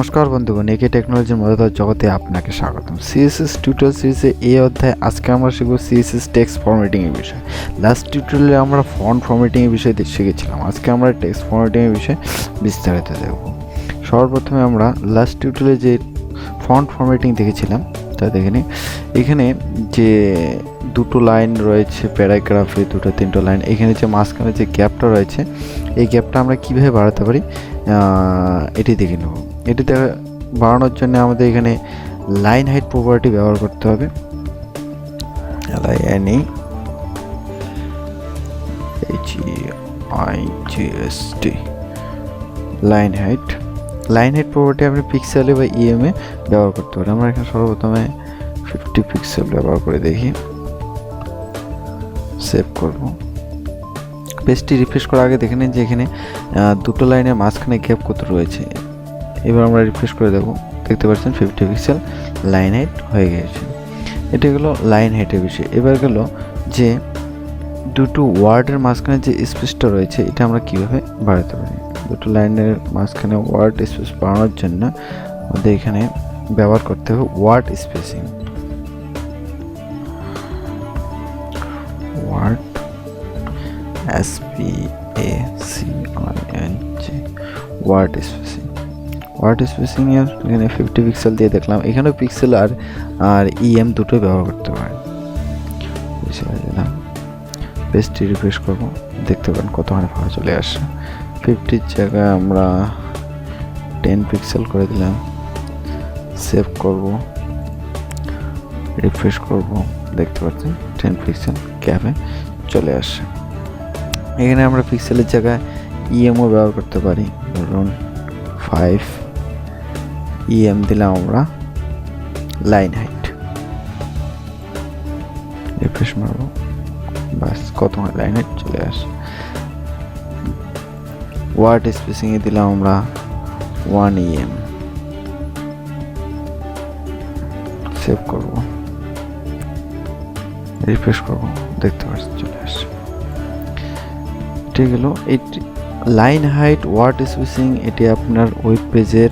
নমস্কার বন্ধুগণ একে টেকনোলজির মজাদার জগতে আপনাকে স্বাগতম। সিএসএস টিউটোরিয়াল সিরিজে এই অধ্যায়ে আজকে আমরা শিখব সিএসএস টেক্সট ফরম্যাটিং এর বিষয়। লাস্ট টিউটোরিয়ালে আমরা ফন্ট ফরম্যাটিং এর বিষয়ে শিখেছিলাম। আজকে আমরা টেক্সট ফরম্যাটিং এর বিষয়ে বিস্তারিত দেখব। সর্বপ্রথমে আমরা লাস্ট টিউটোরিয়ালে যে ফন্ট ফরম্যাটিং দেখেছিলাম, তা দেখে নিই। এখানে যে দুটো লাইন রয়েছে প্যারাগ্রাফে দুটো, তিনটো লাইন এখানে যে মাঝখানে যে গ্যাপটা রয়েছে, এই গ্যাপটা আমরা কীভাবে বাড়াতে পারি এটি দেখে নেব। এটি দেখা- বাড়ানোর জন্য আমাদের এখানে লাইন হাইট প্রপার্টি ব্যবহার করতে হবে। H I G S T line height line height property আপনি পিক্সেলে বা ইএমএ ব্যবহার করতে পারেন। আমরা এখানে সর্বপ্রথমে ফিফটি পিক্সেল ব্যবহার করে দেখি। সেভ করব। পেজটি রিফ্রেশ করার আগে দেখে নিন যে এখানে দুটো লাইনের মাঝখানে গ্যাপ কত রয়েছে। এবার আমরা রিফ্রেশ করে দেবো দেখতে পাচ্ছেন ফিফটি পিক্সেল লাইন হাইট হয়ে গেছে এটা গেলো লাইন হাইটের বিষয়। এবার গেল যে দুটো ওয়ার্ডের মাঝখানে যে স্পেসটা রয়েছে, এটা আমরা কীভাবে বাড়াতে পারি? দুটো লাইনের মাঝখানে ওয়ার্ড স্পেস বাড়ানোর জন্য আমাদের এখানে ব্যবহার করতে হবে word spacing word S P A C R N G word spacing word spacing এর এখানে ফিফটি পিক্সেল দিয়ে দেখলাম। এখানেও পিক্সেল আর আর ইএম দুটোই ব্যবহার করতে পারেন। দিলাম পেজটি রিফ্রেশ করব। দেখতে পারেন কতখানি ফাঁকা চলে আসছে ফিফটির জায়গায় আমরা টেন পিক্সেল করে দিলাম। সেভ করব। রিফ্রেশ করব। দেখতে পাচ্ছেন? টেন পিক্সেল ক্যাপে চলে আসছে এখানে আমরা পিক্সেলের জায়গায় ইএমও ব্যবহার করতে পারি। ধরুন ফাইভ ইএম দিলাম আমরা লাইন হাইট। রিফ্রেশ মারবো। বাস, কত লাইন হাইট? চলে আসে। ওয়ার্ড স্পেসিংয়ে দিলাম আমরা ওয়ান ইএম সেভ করব। রিফ্রেশ করব। দেখতে পাচ্ছি, চলে আসছে ঠিক হলো। এটি লাইন হাইট, ওয়ার্ড স্পেসিং, এটি আপনার ওয়েব পেজের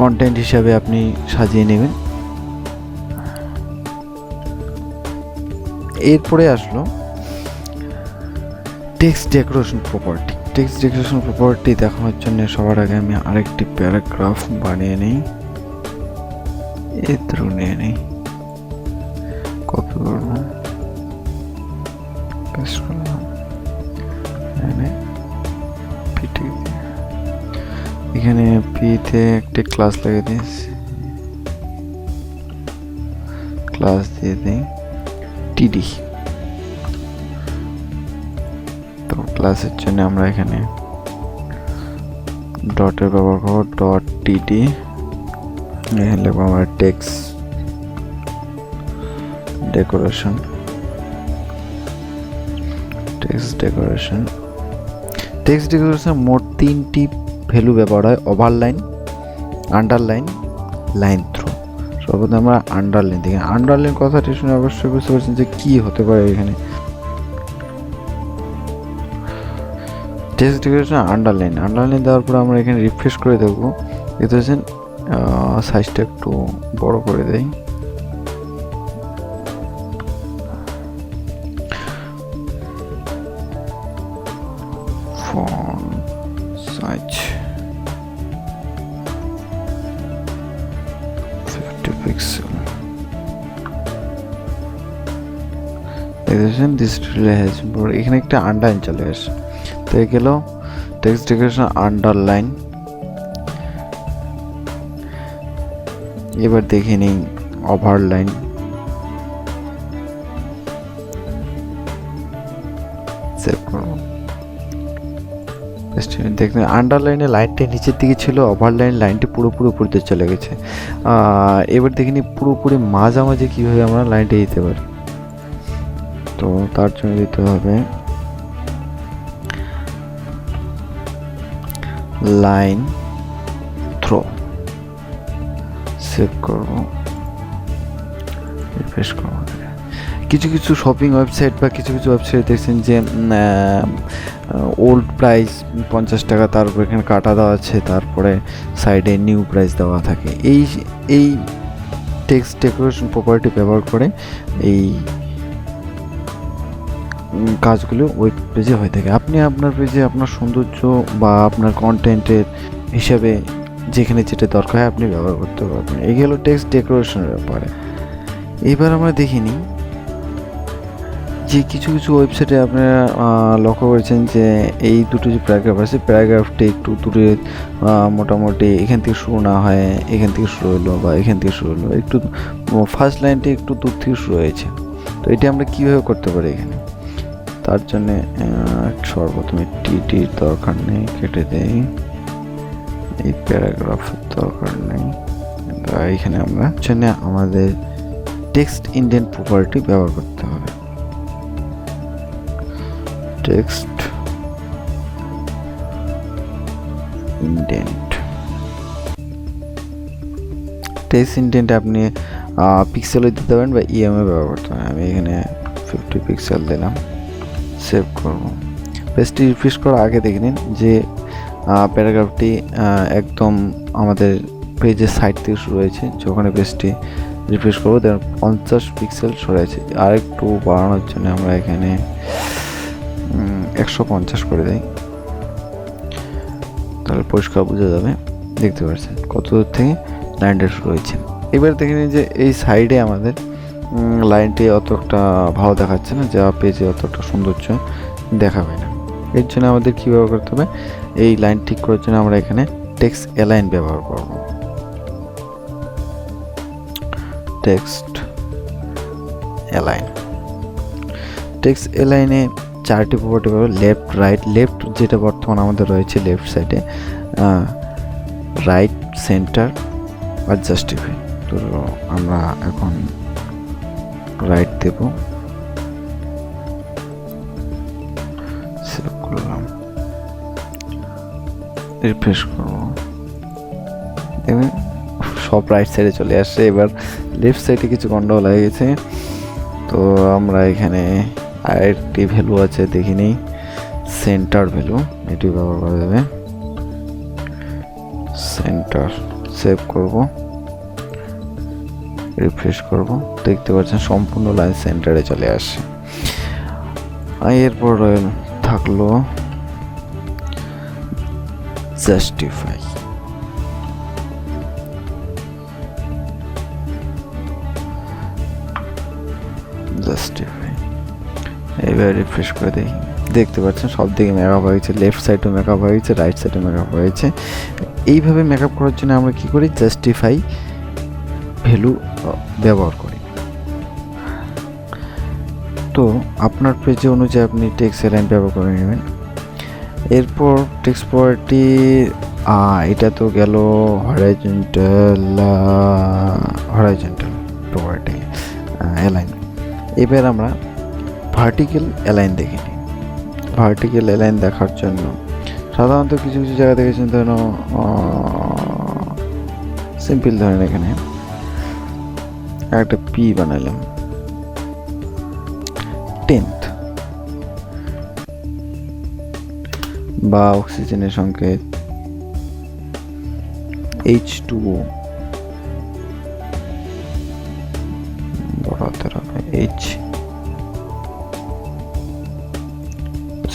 কন্টেন্ট হিসাবে আপনি সাজিয়ে নেবেন। এরপরে আসলো text decoration property text decoration property দেখানোর জন্য সবার আগে আমি আরেকটি প্যারাগ্রাফ বানিয়ে নিই। এ থ্রু নিয়ে নিই। কপি করব। এখানে পিতে একটি ক্লাস লাগিয়ে দিয়েছি ক্লাস দিয়ে দিই টিডি। তো ক্লাসের জন্য আমরা এখানে ডটের ব্যবহার করব, ডট টিডি। এখানে লিখব আমরা text decoration. Text decoration. Text decoration মোট তিনটি ভ্যালু ব্যবহার হয় ওভারলাইন, আন্ডারলাইন, লাইন থ্রু। সর্বদা আমরা আন্ডারলাইন দেখি। আন্ডারলাইন কথাটি শুনে অবশ্যই বুঝতে পারছেন যে কী হতে পারে এখানে। Text decoration underline. আন্ডারলাইন দেওয়ার পর আমরা এখানে রিফ্রেশ করে দেখব। দেখতে পাচ্ছেন সাইজটা একটু বড় করে দেয় font 50 pixel. দেখেছেন দিস ডিসপ্লে হ্যাজ এখানে একটা আন্ডারলাইন চলে আসে তো এই গেল টেক্সট ডেকোরেশন আন্ডারলাইন এবার দেখে নিই ওভারলাইন দেখবেন আন্ডারলাইনে লাইনটা নিচের দিকে ছিল ওভারলাইন লাইনটি পুরোপুরি উপরে চলে গেছে। এবার দেখিনি পুরোপুরি মাঝামাঝি কীভাবে আমরা লাইনটা দিতে পারি। তো তার জন্য দিতে হবে লাইন থ্রো সেভ করব। রিফ্রেশ করব। কিছু কিছু শপিং ওয়েবসাইট বা কিছু কিছু ওয়েবসাইট দেখছেন যে ওল্ড প্রাইস পঞ্চাশ টাকা তারপর এখানে কাটা দেওয়া আছে, তারপরে সাইডে নিউ প্রাইস দেওয়া থাকে। এই এই টেক্সট ডেকোরেশন প্রপার্টি ব্যবহার করে এই কাজগুলো ওই পেজে হয়ে থাকে। আপনি আপনার পেজে আপনার সৌন্দর্য বা আপনার কন্টেন্টের হিসাবে যেখানে যেটা দরকার হয় আপনি ব্যবহার করতে পারবেন। এই হলো টেক্সট ডেকোরেশনের ব্যাপারে। এবার আমরা দেখিনি যে কিছু কিছু ওয়েবসাইটে আপনারা লক্ষ্য করেছেন যে এই দুটো যে প্যারাগ্রাফ আছে প্যারাগ্রাফটি একটু দূরে মোটামুটি এখান থেকে শুরু না হয়, এখান থেকে শুরু হলো বা এখান থেকে শুরু হলো, একটু ফার্স্ট লাইনটি একটু দূর থেকে শুরু হয়েছে। তো এটা আমরা কীভাবে করতে পারি এখানে? তার জন্যে সর্বপ্রথমে টিটির দরকার নেই, কেটে দেই। এই প্যারাগ্রাফের দরকার নেই। এখানে আমরা, জন্য আমাদের টেক্সট ইন্ডিয়ান প্রপার্টি ব্যবহার করতে হবে। টেক্সট ইন্ডেন্ট টেক্সট ইন্ডেন্ট আপনি পিক্সেলও দিতে পারেন বা ইএমএ ব্যবহার করতে পারেন। আমি এখানে ফিফটি পিক্সেল দিলাম। সেভ করব। পেজটি রিফ্রেশ করার আগে দেখে নিন যে প্যারাগ্রাফটি একদম আমাদের পেজের সাইড থেকে শুরু হয়েছে। যখন পেজটি রিফ্রেশ করব, দেখুন পঞ্চাশ পিক্সেল সরে আছে। আর একটু বাড়ানোর জন্য আমরা এখানে একশো পঞ্চাশ করে দেয়। তাহলে পরিষ্কার বোঝা যাবে। দেখতে পাচ্ছেন কত দূর থেকে লাইনটা শুরু হয়েছে। এবার দেখে নিন যে এই সাইডে আমাদের লাইনটি অতটা ভালো দেখাচ্ছে না, যা পেজে অতটা সৌন্দর্য দেখাবে না। এর জন্য আমাদের কী ব্যবহার করতে হবে? এই লাইন ঠিক করার জন্য আমরা এখানে টেক্সট অ্যালাইন ব্যবহার করব। টেক্সট অ্যালাইন টেক্সট অ্যালাইনে চারটি প্রপার্টি পাবো লেফট রাইট লেফট যেটা বর্তমান আমাদের রয়েছে লেফট সাইডে রাইট সেন্টার আর জাস্টিফাই তো আমরা এখন রাইট দেব। করলাম। রিফ্রেশ করব। দেখবেন সব রাইট সাইডে চলে আসছে। এবার লেফট সাইডে কিছু গন্ডগোল হয়ে গেছে। তো আমরা এখানে আরেকটি ভ্যালু আছে দেখিনি সেন্টার ভ্যালু, এটি ব্যবহার করা যাবে। সেন্টার সেভ করব। রিফ্রেশ করব। দেখতে পাচ্ছেন, সম্পূর্ণ লাইন সেন্টারে চলে আসে। এরপর থাকল জাস্টিফাই এবার রিফ্রেশ করে দেখি দেখতে পাচ্ছেন সব দিকে মেকআপ হয়েছে লেফট সাইডও মেকআপ হয়েছে রাইট সাইডও মেকআপ হয়েছে। এইভাবে মেকআপ করার জন্য আমরা কি করি? জাস্টিফাই ভ্যালু ব্যবহার করি। তো, আপনার পেজে অনুযায়ী আপনি টেক্সট লাইন ব্যবহার করে নেবেন। এরপর টেক্সট প্রপার্টি এটা তো গেল হরাইজেন্টাল হরাইজেন্টাল প্রপার্টি অ্যালাইন এবার আমরা ভার্টিক্যাল অ্যালাইন দেখে নিই ভার্টিক্যাল অ্যালাইন দেখার জন্য। সাধারণত কিছু কিছু জায়গা দেখেছেন, ধরুন সিম্পল ধরেন এখানে। একটা পি বানালাম টেন্থ বা অক্সিজেনের সংকেত। এইচ টু বড়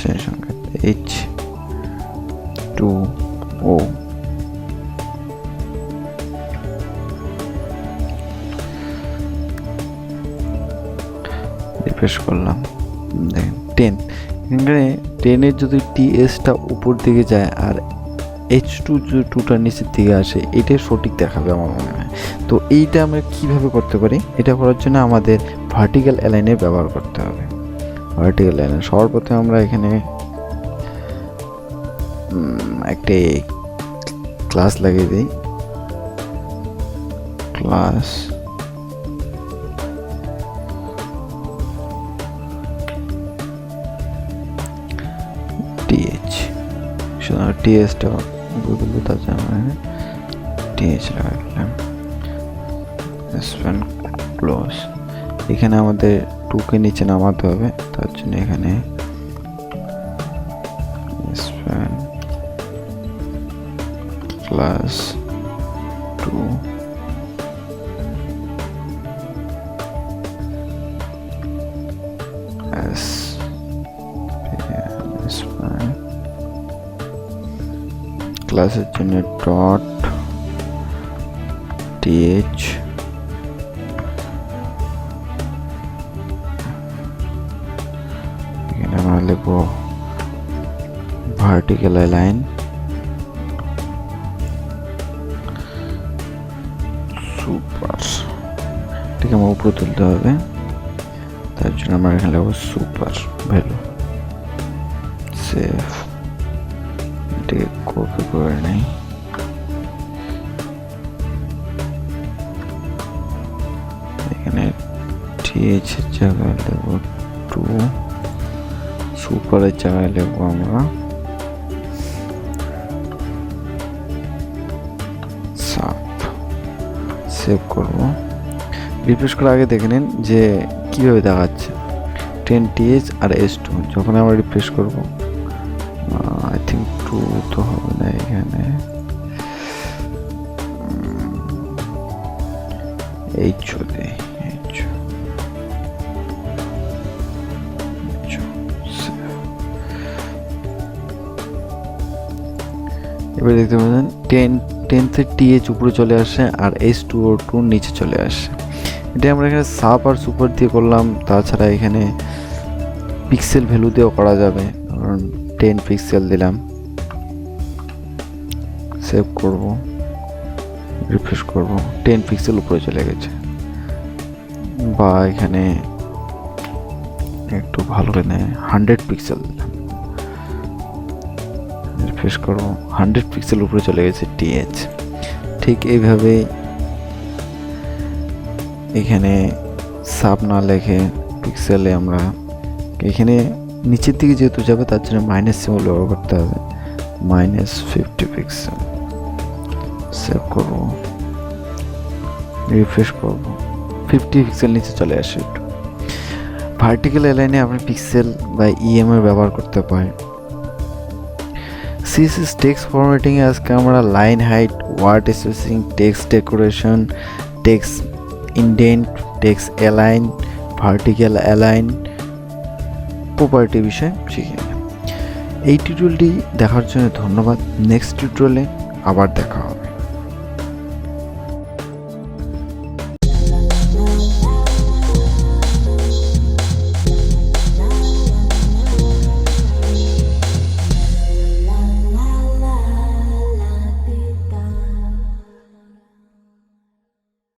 অক্সিজেনের সংকেত। এইচ টু ও রিফ্রেশ করলাম। দেখেন টেন এখানে টেনের যদি টিএসটা উপর দিকে যায় আর এইচ টু যদি টুটার নিচের দিকে আসে এটাই সঠিক দেখাবে আমার মনে হয়। তো এইটা আমরা কীভাবে করতে পারি? এটা করার জন্য আমাদের ভার্টিক্যাল অ্যালাইনের ব্যবহার করতে হবে। ভার্টিক্যাল অ্যালাইন সর্বপ্রথমে আমরা এখানে একটি ক্লাস লাগিয়ে দিই। ক্লাস টিএইচ শুধু টিএসটা গুগল তার জন্য টিএইচ লাগালাম। ক্লোজ এখানে আমাদের टू के नीचे नामाते हैं ताजने खाने। Span plus two S span class जने dot TH vertical line super ঠিক আমার উপরে তুলতে হবে। তার জন্য আমরা এখানে লিখব সুপার ভ্যালু সেভ এটাকে কপি করে নেই। এখানে টিএইচ জায়গায় লিখব টু সুপারের জায়গায় লিখব আমরা। সেভ করব। রিফ্রেশ করার আগে দেখে নিন যে কীভাবে দেখাচ্ছে। টেন টিএইচ আর এস টু যখন আমরা রিফ্রেশ করব আই থিঙ্ক টু তো হবে না এখানে। এইচ এইচ এবার দেখতে পাচ্ছেন টেন টেন্থে টিএইচ উপরে চলে আসে আর এইচ টু ও টু নিচে চলে আসে। এটা আমরা এখানে সাপ আর সুপার দিয়ে করলাম, তাছাড়া এখানে পিক্সেল ভ্যালু দিয়েও করা যাবে, কারণ টেন পিক্সেল দিলাম। সেভ করব রিফ্রেশ করব টেন পিক্সেল উপরে চলে গেছে। বা এখানে একটু ভালো করে নেয় হান্ড্রেড পিক্সেল রিফ্রেশ করব। হান্ড্রেড পিক্সেল উপরে চলে গেছে টিএইচ ঠিক এইভাবে এখানে সাব না লেখে পিক্সেলে আমরা এখানে নিচের দিকে যেহেতু যাবে, তার জন্য মাইনাস সিম্বল ব্যবহার করতে হবে। মাইনাস ফিফটি পিক্সেল সেভ করব। রিফ্রেশ করব। ফিফটি পিক্সেল নিচে চলে আসে একটু। ভার্টিক্যাল এলাইনে আপনি পিক্সেল বা ইএমআই ব্যবহার করতে পারেন। সিএসএস টেক্সট ফরম্যাটিংয়ে আজকে আমরা line height word spacing text decoration text indent text align vertical align property বিষয়ে শিখে এই টিউটোরিয়ালটি দেখার জন্য ধন্যবাদ। নেক্সট টিউটোরিয়ালে আবার দেখা হবে।